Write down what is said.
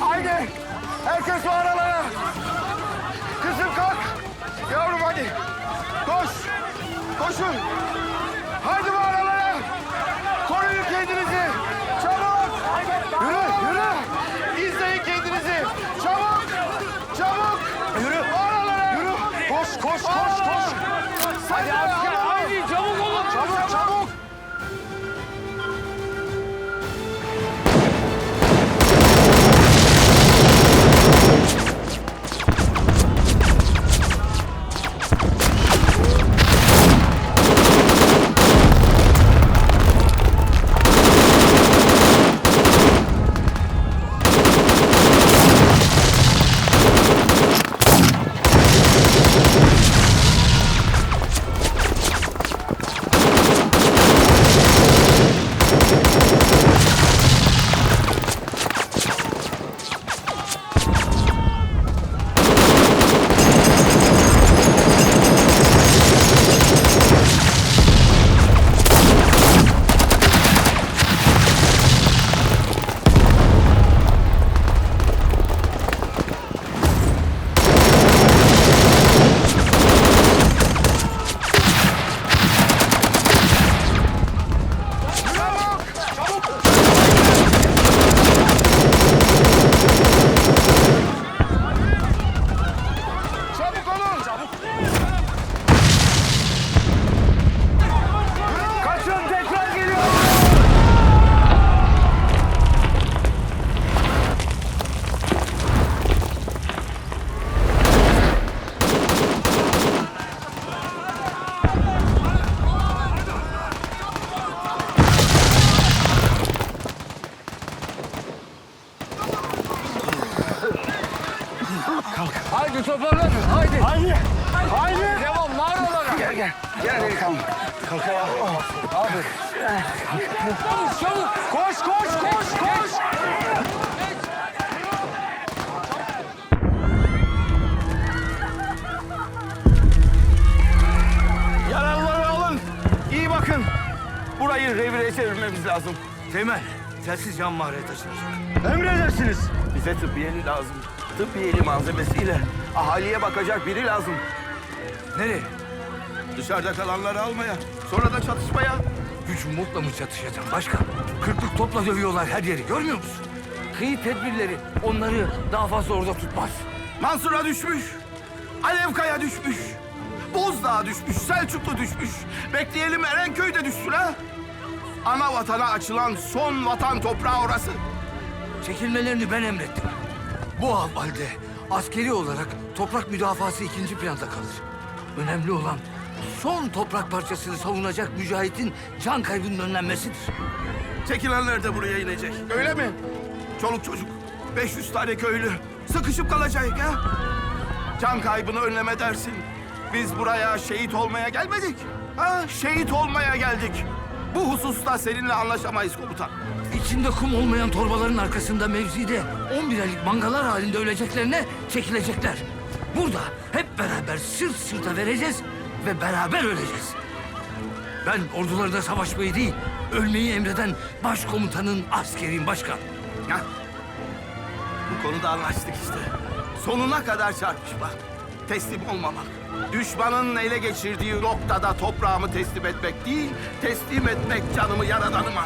Haydi. Herkes mağaralara. Kızım kalk. Yavrum hadi. Koş. Koşun. Haydi mağaralara. Koruyun kendinizi. Çabuk. Yürü, yürü. İzleyin kendinizi. Çabuk. Çabuk. Yürü. Mağaralara. Yürü. Koş, koş, koş, koş. Hadi, hadi. Haydi toparlanın haydi. Haydi. Haydi. Devam mağaralara. Gel gel. Gel delikanlı. Kalk ayağa. Çabuk çabuk. Koş koş koş koş. Yaralıları alın. İyi bakın. Burayı revire çevirmemiz lazım. Teğmen, telsiz yan mağaraya taşınacak. Emredersiniz. Bize tıbbiyeli lazım. Tıbbiyeli malzemesiyle ahaliye bakacak biri lazım. Nereye? Dışarıda kalanları almaya, sonra da çatışmaya. Güç mutla mı çatışacağım başkan? Kırklık topla dövüyorlar her yeri görmüyor musun? Kıyı tedbirleri onları daha fazla orada tutmaz. Mansur'a düşmüş, Alevkaya düşmüş, Bozdağ düşmüş, Selçuklu düşmüş. Bekleyelim Erenköy de düşsün ha. Ana vatana açılan son vatan toprağı orası. Çekilmelerini ben emrettim. Bu halde askeri olarak toprak müdafası ikinci planda kalır. Önemli olan son toprak parçasını savunacak mücahitin can kaybının önlenmesidir. Çekilenler de buraya inecek. Öyle mi? Çoluk çocuk, 500 tane köylü sıkışıp kalacak ya. Can kaybını önleme dersin. Biz buraya şehit olmaya gelmedik. Ha, şehit olmaya geldik. Bu hususta seninle anlaşamayız komutan. İçinde kum olmayan torbaların arkasında mevzide 11 aylık mangalar halinde öleceklerine çekilecekler. Burada hep beraber sırt sırta vereceğiz ve beraber öleceğiz. Ben ordularında savaşmayı değil, ölmeyi emreden başkomutanın askeriyim başkan. Ya, bu konuda anlaştık işte. Sonuna kadar çarpışmak, teslim olmamak. Düşmanın ele geçirdiği noktada toprağımı teslim etmek değil, teslim etmek canımı yaradanıma.